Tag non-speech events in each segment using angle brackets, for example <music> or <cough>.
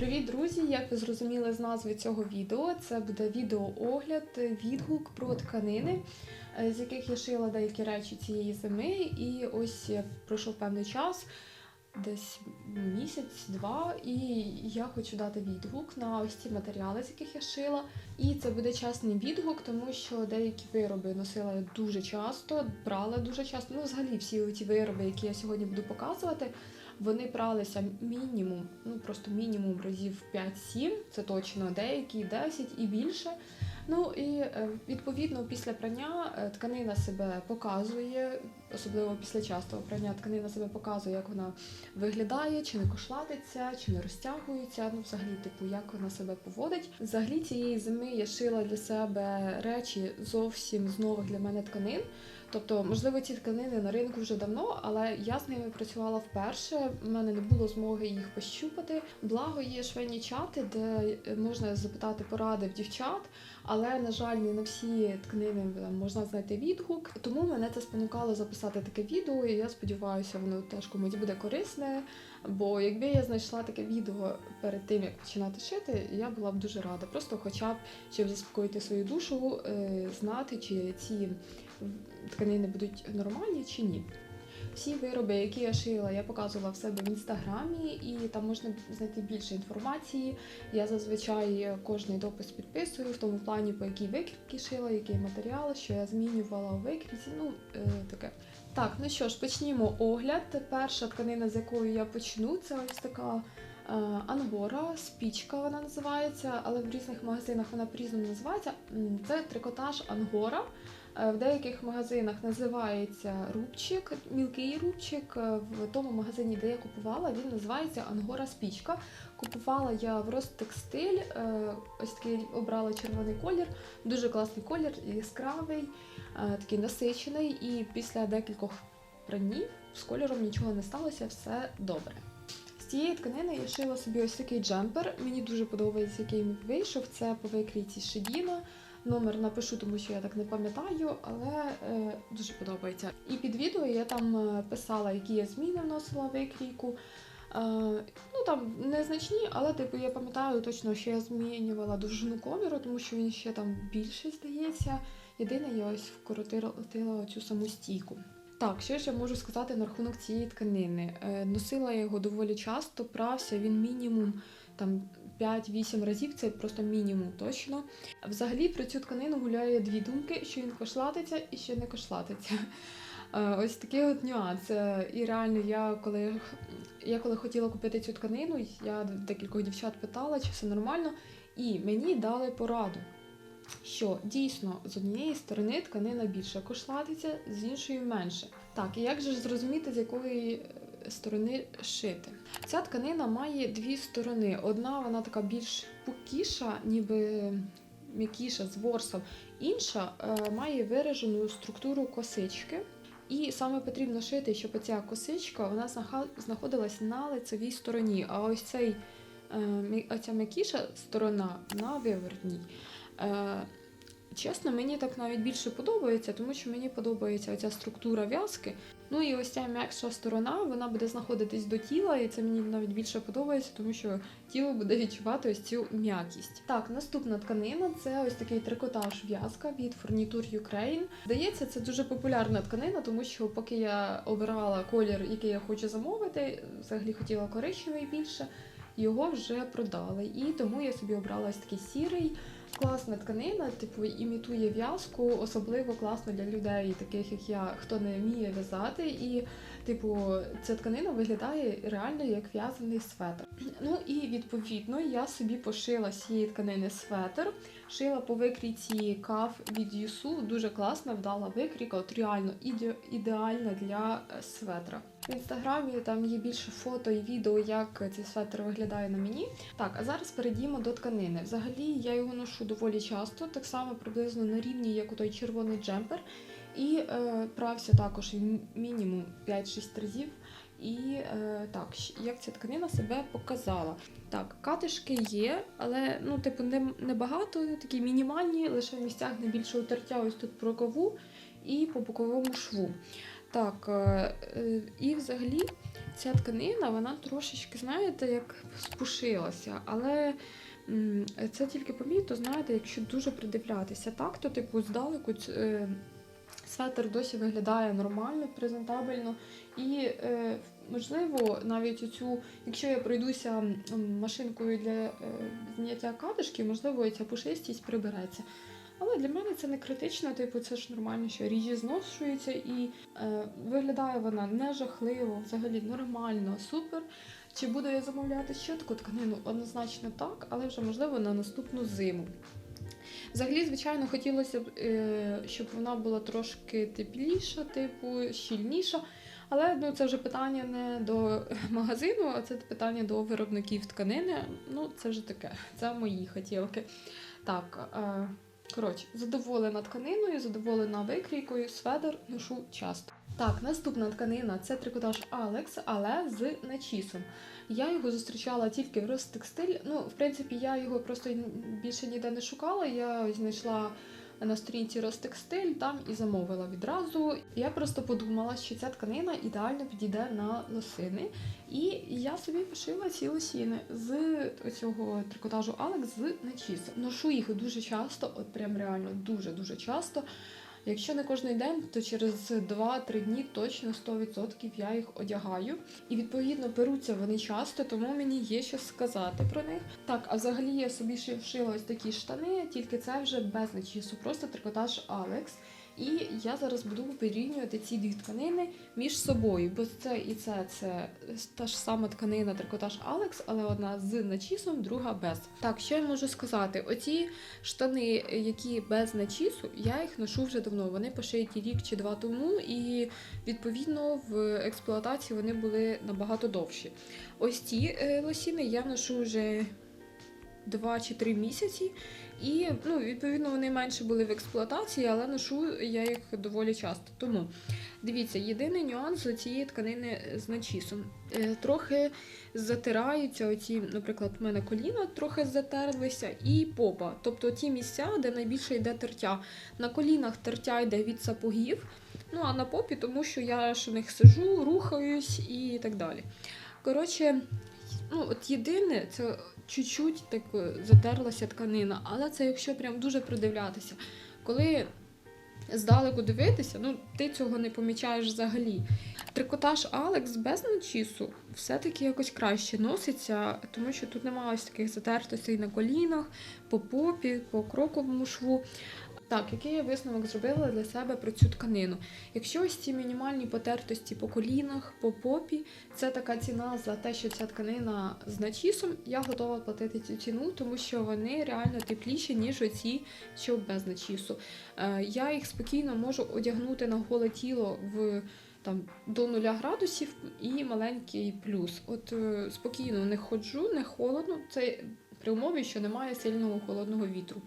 Привіт, друзі! Як ви зрозуміли з назви цього відео, це буде відеоогляд, відгук про тканини, е, з яких я шила деякі речі цієї зими. І ось пройшов певний час, десь місяць-два, і я хочу дати відгук на ось ці матеріали, з яких я шила. І це буде чесний відгук, тому що деякі вироби носила дуже часто, брала дуже часто. Ну, взагалі, всі ці вироби, які я сьогодні буду показувати. Вони пралися мінімум, ну просто мінімум разів 5-7, це точно, деякі 10 і більше. Ну і е, відповідно після прання е, тканина себе показує, особливо після частого прання тканина себе показує, як вона виглядає, чи не кошлатиться, чи не розтягується. Ну, взагалі, типу, як вона себе поводить. Взагалі цієї зими я шила для себе речі зовсім з нових для мене тканин. Тобто, можливо, ці тканини на ринку вже давно, але я з ними працювала вперше. У мене не було змоги їх пощупати. Благо є швейні чати, де можна запитати поради в дівчат. Але на жаль, не на всі тканини можна знайти відгук. Тому мене це спонукало записати таке відео, і я сподіваюся, воно теж комусь буде корисне. Бо якби я знайшла таке відео перед тим, як починати шити, я була б дуже рада. Просто, хоча б щоб заспокоїти свою душу, е, знати, чи ці тканини будуть нормальні чи ні. Всі вироби, які я шила, я показувала в себе в інстаграмі, і там можна знайти більше інформації. Я зазвичай кожний допис підписую в тому плані, по якій викріпки шила, який матеріал, що я змінювала у викріпці. Ну е, таке. Так, ну що ж, почнімо огляд. Перша тканина, з якою я почну, це ось така. е, Ангора, спічка вона називається, але в різних магазинах вона по-різному називається. Це трикотаж Ангора. Е, В деяких магазинах називається рубчик, мілкий рубчик. Е, В тому магазині, де я купувала, він називається Ангора Спічка. Купувала я в Ростекстиль, е, ось такий обрала червоний колір, дуже класний колір, яскравий, такий насичений. І після декількох пранів з кольором нічого не сталося, все добре. З цієї тканини я шила собі ось такий джемпер. Мені дуже подобається, який він вийшов. Це по викрійці Шедіна. Номер напишу, тому що я так не пам'ятаю, але е, дуже подобається. І під відео я там е, писала, які я зміни вносила в викрійку. Е, ну там незначні, але типу я пам'ятаю точно, що я змінювала довжину коміру, тому що він ще там більший здається. Єдине, я ось вкоротила цю саму стійку. Так, що ж я можу сказати на рахунок цієї тканини? Е, носила я його доволі часто, прався він мінімум там 5-8 разів, це просто мінімум точно. Взагалі про цю тканину гуляє дві думки: що він кошлатиться і що не кошлатиться. Е, Ось такий от нюанс. Е, І реально, я коли я коли хотіла купити цю тканину, я декількох дівчат питала, чи все нормально, і мені дали пораду. Що дійсно з однієї сторони тканина більше кошлатиться, з іншої менше. Так, і як же зрозуміти, з якої сторони шити? Ця тканина має дві сторони. Одна вона така більш пукіша, ніби м'якіша з ворсом. Інша е, має виражену структуру косички. І саме потрібно шити, щоб оця косичка вона знаходилась на лицевій стороні. А ось цей е, оця м'якіша сторона на виворотній. Чесно, мені так навіть більше подобається, тому що мені подобається оця структура в'язки. Ну і ось ця м'якша сторона, вона буде знаходитись до тіла, і це мені навіть більше подобається, тому що тіло буде відчувати ось цю м'якість. Так, наступна тканина це ось такий трикотаж в'язка від Furniture Ukraine. Здається, це дуже популярна тканина, тому що поки я обирала колір, який я хочу замовити, взагалі хотіла коричневий більше. Його вже продали, і тому я собі обрала ось такий сірий. Класна тканина, типу, імітує в'язку, особливо класно для людей, таких як я, хто не вміє в'язати. І, типу, ця тканина виглядає реально як в'язаний светр. Ну і відповідно я собі пошила з цієї тканини светр, шила по викрійці каф від Юсу. Дуже класна, вдала викрійка, от реально іде- ідеальна для е, светра. В інстаграмі там є більше фото і відео, як цей светр виглядає на мені. Так, а зараз перейдімо до тканини. Взагалі я його ношу доволі часто, так само приблизно на рівні, як у той червоний джемпер. І е, прався також мінімум 5-6 разів. І е, так, як ця тканина себе показала. Так, катишки є, але ну, типу, не, не багато, такі мінімальні, лише в місцях найбільшого тертя ось тут по рукаву і по боковому шву. Так, е, е, і взагалі ця тканина, вона трошечки, знаєте, як спушилася, але це тільки помітно, знаєте, якщо дуже придивлятися. Так, то, типу, здалеку е, светр досі виглядає нормально, презентабельно. І, е, можливо, навіть оцю, якщо я пройдуся машинкою для е, зняття катишки, можливо, ця пушистість прибереться. Але для мене це не критично, типу, це ж нормально, що ріжі зношуються і е, виглядає вона не жахливо, взагалі нормально, супер. Чи буду я замовляти ще таку тканину? Однозначно так, але вже можливо на наступну зиму. Взагалі, звичайно, хотілося б, е, щоб вона була трошки тепліша, типу, щільніша. Але ну, це вже питання не до <laughs> магазину, а це питання до виробників тканини. Ну, це вже таке, це мої хотілки. Так, е, коротше, задоволена тканиною, задоволена викрійкою, сведер ношу часто. Так, наступна тканина це трикотаж Alex, але з начісом. Я його зустрічала тільки в Ростекстиль. Ну, в принципі, я його просто більше ніде не шукала. Я знайшла на сторінці Ростекстиль там і замовила відразу. Я просто подумала, що ця тканина ідеально підійде на лосини. І я собі пошила ці лосіни з цього трикотажу Алекс з начісом. Ношу їх дуже часто, от прям реально дуже-дуже часто. Якщо не кожний день, то через 2-3 дні точно 100% я їх одягаю. І відповідно беруться вони часто, тому мені є що сказати про них. Так, а взагалі я собі ще вшила ось такі штани, тільки це вже без начісу, просто трикотаж Alex. І я зараз буду порівнювати ці дві тканини між собою, бо це і це це та ж сама тканина трикотаж Alex, але одна з начісом, друга без. Так, що я можу сказати? Оці штани, які без начісу, я їх ношу вже давно. Вони пошиті рік чи два тому, і відповідно в експлуатації вони були набагато довші. Ось ці е, лосіни я ношу вже 2 чи 3 місяці. І ну, відповідно вони менше були в експлуатації, але ношу я їх доволі часто. Тому дивіться, єдиний нюанс цієї тканини з начісом. Е, трохи затираються оці, наприклад, в мене коліна трохи затерлися, і попа. Тобто ті місця, де найбільше йде тертя. На колінах тертя йде від сапогів, ну а на попі, тому що я ж в них сижу, рухаюсь і так далі. Коротше, ну от єдине, це чуть-чуть так е, затерлася тканина, але це якщо прям дуже придивлятися. Коли здалеку дивитися, ну ти цього не помічаєш взагалі. Трикотаж Алекс без начісу все-таки якось краще носиться, тому що тут немає ось таких затертостей на колінах, по попі, по кроковому шву. Так, який я висновок зробила для себе про цю тканину? Якщо ось ці мінімальні потертості по колінах, по попі, це така ціна за те, що ця тканина з начісом, я готова платити цю ціну, тому що вони реально тепліші, ніж оці, що без начісу. Е, я їх спокійно можу одягнути на голе тіло в там до 0 градусів і маленький плюс. От е, спокійно не ходжу, не холодно. Це при умові, що немає сильного холодного вітру.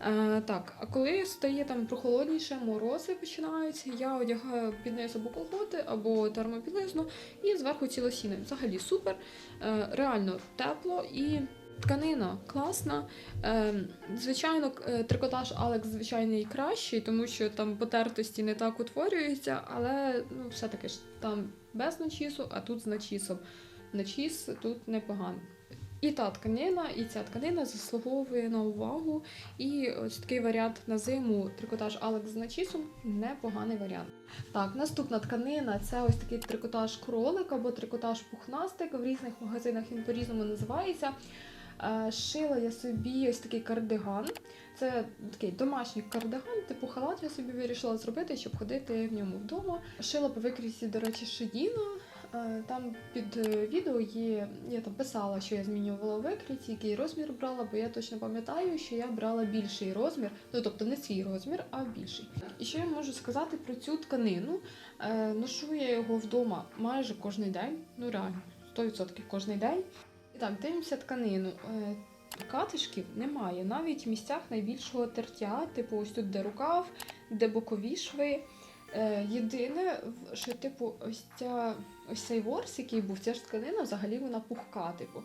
Е, так, а коли стає там прохолодніше, морози починаються, я одягаю під низ або колготи, або термобілизну і зверху ці лосіни. Взагалі супер, е, реально тепло і. Тканина класна. Е, звичайно, е, трикотаж Алекс звичайний кращий, тому що там потертості не так утворюються, але ну, все-таки ж там без начісу, а тут з начісом. Начіс тут непоганий. І та тканина, і ця тканина заслуговує на увагу. І ось такий варіант на зиму трикотаж Алекс з начісом непоганий варіант. Так, наступна тканина це ось такий трикотаж кролик або трикотаж пухнастик. В різних магазинах він по-різному називається. Е, Шила я собі ось такий кардиган. Це такий домашній кардиган, типу халат я собі вирішила зробити, щоб ходити в ньому вдома. Шила по викрійці, до речі, шедіна. Е, Там під е, відео є, я там писала, що я змінювала у який розмір брала, бо я точно пам'ятаю, що я брала більший розмір, ну тобто не свій розмір, а більший. І що я можу сказати про цю тканину? Е, Ношу я його вдома майже кожен день, ну реально, 100% кожен день. І так, дивимося тканину. Катишків немає, навіть в місцях найбільшого тертя, типу ось тут де рукав, де бокові шви. Єдине, що типу, ось ця ось цей ворс, який був, ця ж тканина, взагалі вона пухка, типу.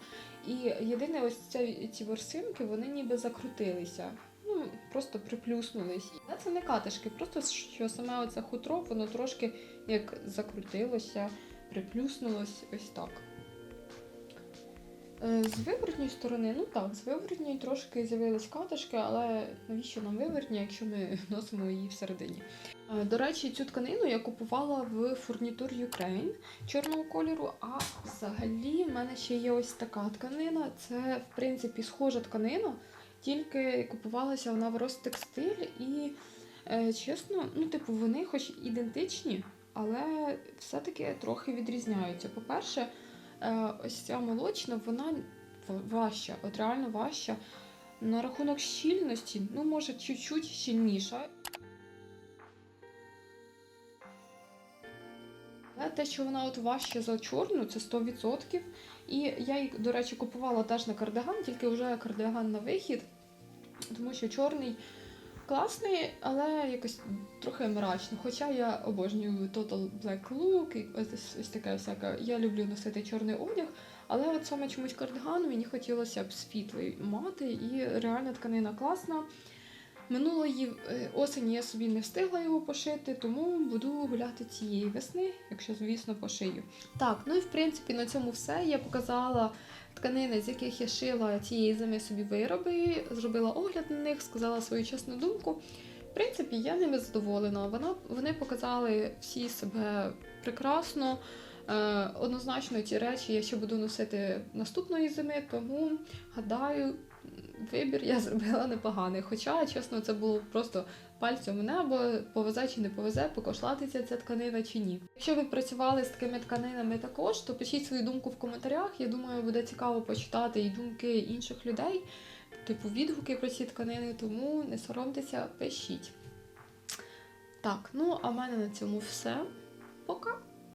І єдине, ось ця, ці ворсинки, вони ніби закрутилися. Ну, просто приплюснулись. Це не катишки, просто що саме оце хутро, воно трошки як закрутилося, приплюснулось ось так. Е, З виворотньої сторони, ну так, з виворотньої трошки з'явились катишки, але навіщо нам виворотня, якщо ми <laughs> носимо її всередині? Е, До речі, цю тканину я купувала в Furniture Ukraine чорного кольору. А взагалі в мене ще є ось така тканина. Це, в принципі, схожа тканина, тільки купувалася вона в Ростекстиль і, е, чесно, ну, типу, вони хоч ідентичні, але все-таки трохи відрізняються. По-перше, ось ця молочна, вона важча, от реально важча. На рахунок щільності, ну, може, чуть-чуть щільніша. Але те, що вона от важча за чорну, це 100%. І я її, до речі, купувала теж на кардиган, тільки вже кардиган на вихід, тому що чорний класний, але якось трохи мрачно. Хоча я обожнюю Total Black Look і ось, ось таке всяке. Я люблю носити чорний одяг, але от саме чомусь кардиган мені хотілося б світлий мати, і реально тканина класна. Минулої е, осені я собі не встигла його пошити, тому буду гуляти цієї весни, якщо, звісно, пошию. Так, ну і в принципі на цьому все. Я показала тканини, з яких я шила цієї зими собі вироби, зробила огляд на них, сказала свою чесну думку. В принципі, я ними задоволена. Вона, вони показали всі себе прекрасно. Е, однозначно, ці речі я ще буду носити наступної зими, тому гадаю, вибір я <laughs> зробила непоганий. Хоча, чесно, це було просто пальцем в небо, повезе чи не повезе, покошлатиться ця тканина чи ні. Якщо ви працювали з такими тканинами також, то пишіть свою думку в коментарях. Я думаю, буде цікаво почитати і думки інших людей, типу відгуки про ці тканини, тому не соромтеся, пишіть. Так, ну а в мене на цьому все. Пока!